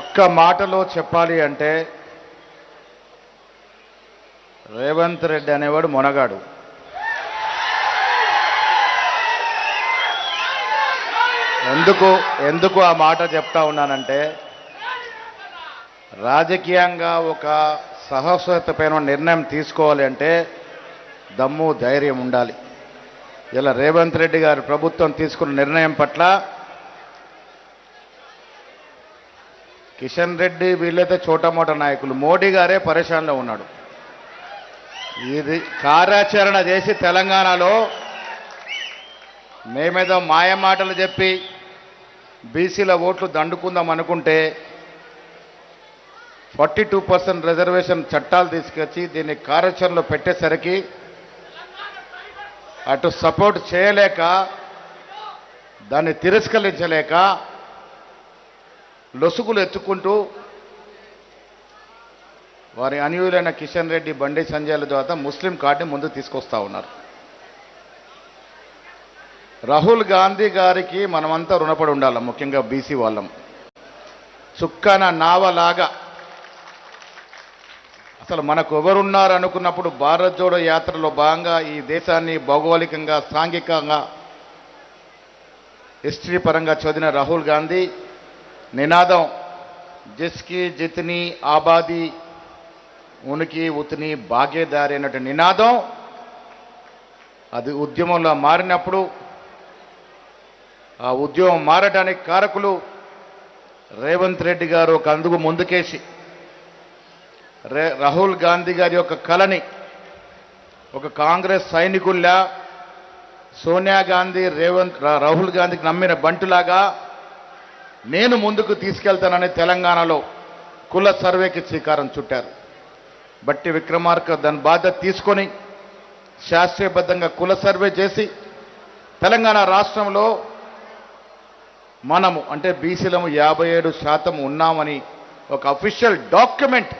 ఒక్క మాటలో చెప్పాలి అంటే రేవంత్ రెడ్డి అనేవాడు మొనగాడు. ఎందుకు ఎందుకు ఆ మాట చెప్తా ఉన్నానంటే రాజకీయంగా ఒక సాహసోతమైన నిర్ణయం తీసుకోవాలి అంటే దమ్ము ధైర్యం ఉండాలి. ఇలా రేవంత్ రెడ్డి గారు ప్రభుత్వం తీసుకున్న నిర్ణయం పట్ల కిషన్ రెడ్డి వీళ్ళైతే చోటమోట నాయకులు. మోడీ గారే పరేషాన్లో ఉన్నాడు. ఇది కార్యాచరణ చేసి తెలంగాణలో మేమేదో మాయ మాటలు చెప్పి బీసీల ఓట్లు దండుకుందాం అనుకుంటే ఫార్టీ టూ పర్సెంట్ రిజర్వేషన్ చట్టాలు తీసుకొచ్చి దీన్ని కార్యాచరణలో పెట్టేసరికి అటు సపోర్ట్ చేయలేక దాన్ని తిరస్కరించలేక లొసుగులు ఎత్తుకుంటూ వారి అనుయులైన కిషన్ రెడ్డి బండి సంజయ్ల ద్వారా ముస్లిం కార్డుని ముందు తీసుకొస్తా ఉన్నారు. రాహుల్ గాంధీ గారికి మనమంతా రుణపడి ఉండాలి ముఖ్యంగా బీసీ వాళ్ళం. చుక్కన నావలాగా. అసలు మనకు ఎవరున్నారు అనుకున్నప్పుడు భారత్ జోడో యాత్రలో భాగంగా ఈ దేశాన్ని భౌగోళికంగా సాంఘికంగా హిస్టరీ పరంగా చదివిన రాహుల్ గాంధీ నినాదం. జిస్కి జిత్ని ఆబాది ఉనికి ఉతిని భాగ్యదారి అన్నట్టు నినాదం. అది ఉద్యమంలో మారినప్పుడు ఆ ఉద్యమం మారడానికి కారకులు రేవంత్ రెడ్డి గారు ఒక అందుకు ముందుకేసి రే రాహుల్ గాంధీ గారి యొక్క కళని ఒక కాంగ్రెస్ సైనికుల్లా సోనియా గాంధీ రేవంత్ రాహుల్ గాంధీకి నమ్మిన బంటులాగా నేను ముందుకు తీసుకెళ్తానని తెలంగాణలో కుల సర్వేకి శ్రీకారం చుట్టారు. బట్టి విక్రమార్క దాని బాధ్యత తీసుకొని శాస్త్రీయబద్ధంగా కుల సర్వే చేసి తెలంగాణ రాష్ట్రంలో మనము అంటే బీసీలము యాభై ఏడు శాతం ఉన్నామని ఒక అఫీషియల్ డాక్యుమెంట్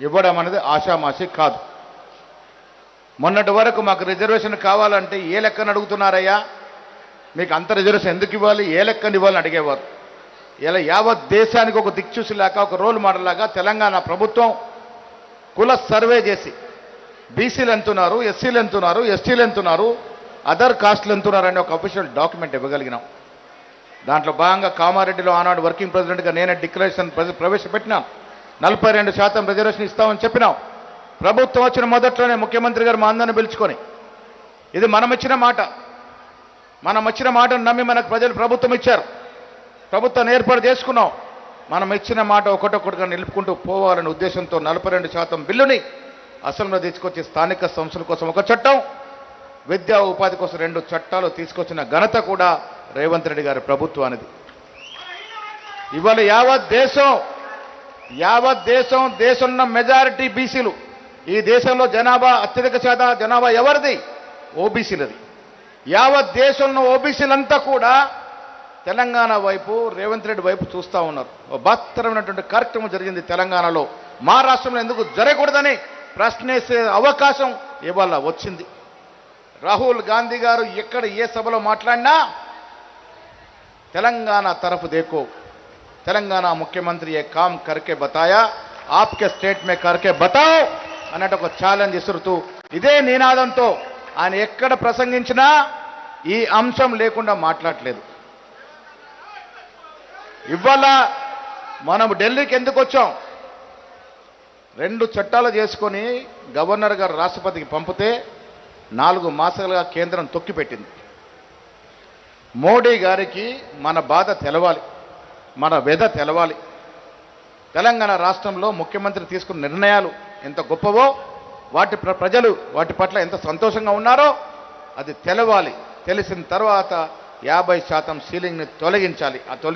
ఇవ్వడం అనేది ఆషామాషి కాదు. మొన్నటి వరకు మాకు రిజర్వేషన్ కావాలంటే ఏ లెక్కన అడుగుతున్నారయ్యా? మీకు అంత రిజర్వేషన్ ఎందుకు ఇవ్వాలి? ఏ లెక్కని ఇవ్వాలని అడిగేవారు. ఇలా యావత్ దేశానికి ఒక దిక్చూసిలాగా ఒక రోల్ మోడల్ లాగా తెలంగాణ ప్రభుత్వం కుల సర్వే చేసి బీసీలు ఎంతున్నారు ఎస్సీలు ఎంతున్నారు ఎస్టీలు ఎంతున్నారు అదర్ కాస్ట్లు ఎంతున్నారు అనే ఒక అఫీషియల్ డాక్యుమెంట్ ఇవ్వగలిగినాం. దాంట్లో భాగంగా కామారెడ్డిలో ఆనాడు వర్కింగ్ ప్రెసిడెంట్గా నేనే డిక్లరేషన్ ప్రవేశపెట్టినాను నలభై రెండు శాతం రిజర్వేషన్ ఇస్తామని చెప్పినాం. ప్రభుత్వం వచ్చిన మొదట్లోనే ముఖ్యమంత్రి గారు మా అందరిని పిలుచుకొని. ఇది మనం ఇచ్చిన మాట. మనం ఇచ్చిన మాటను నమ్మి మనకు ప్రజలు ప్రభుత్వం ఇచ్చారు. ప్రభుత్వాన్ని ఏర్పాటు చేసుకున్నాం. మనం ఇచ్చిన మాట ఒకటొకటిగా నిలుపుకుంటూ పోవాలనే ఉద్దేశంతో నలభై రెండు శాతం బిల్లుని అసెంబ్లీలో తీసుకొచ్చి స్థానిక సంస్థల కోసం ఒక చట్టం విద్యా ఉపాధి కోసం రెండు చట్టాలు తీసుకొచ్చిన ఘనత కూడా రేవంత్ రెడ్డి గారి ప్రభుత్వానిది. ఇవాళ యావత్ దేశం యావత్ దేశం దేశంలో మెజారిటీ బీసీలు. ఈ దేశంలో జనాభా అత్యధిక శాతం జనాభా ఎవరిది? ఓబీసీలది. యావత్ దేశంలో ఓబీసీలంతా కూడా తెలంగాణ వైపు రేవంత్ రెడ్డి వైపు చూస్తూ ఉన్నారు. ఓ బహత్తరమైనటువంటి కార్యక్రమం జరిగింది తెలంగాణలో. మా రాష్ట్రంలో ఎందుకు జరగకూడదని ప్రశ్నేసే అవకాశం ఇవాళ వచ్చింది. రాహుల్ గాంధీ గారు ఎక్కడ ఏ సభలో మాట్లాడినా తెలంగాణ తరఫు దేకో. తెలంగాణ ముఖ్యమంత్రి ఏ కామ్ కర్కే బతాయా ఆప్కే స్టేట్ మే కర్కే అన్నట్టు ఒక ఛాలెంజ్ ఇసురుతూ ఇదే నినాదంతో ఆయన ఎక్కడ ప్రసంగించినా ఈ అంశం లేకుండా మాట్లాడలేదు. ఇవాళ మనం ఢిల్లీకి ఎందుకు వచ్చాం? రెండు చట్టాలు చేసుకొని గవర్నర్ గారు రాష్ట్రపతికి పంపితే నాలుగు మాసాలుగా కేంద్రం తొక్కిపెట్టింది. మోడీ గారికి మన బాధ తెలవాలి మన వ్యధ తెలవాలి. తెలంగాణ రాష్ట్రంలో ముఖ్యమంత్రి తీసుకున్న నిర్ణయాలు ఎంత గొప్పవో వాటి ప్రజలు వాటి పట్ల ఎంత సంతోషంగా ఉన్నారో అది తెలవాలి. తెలిసిన తర్వాత యాభై శాతం సీలింగ్ని తొలగించాలి. ఆ తొలి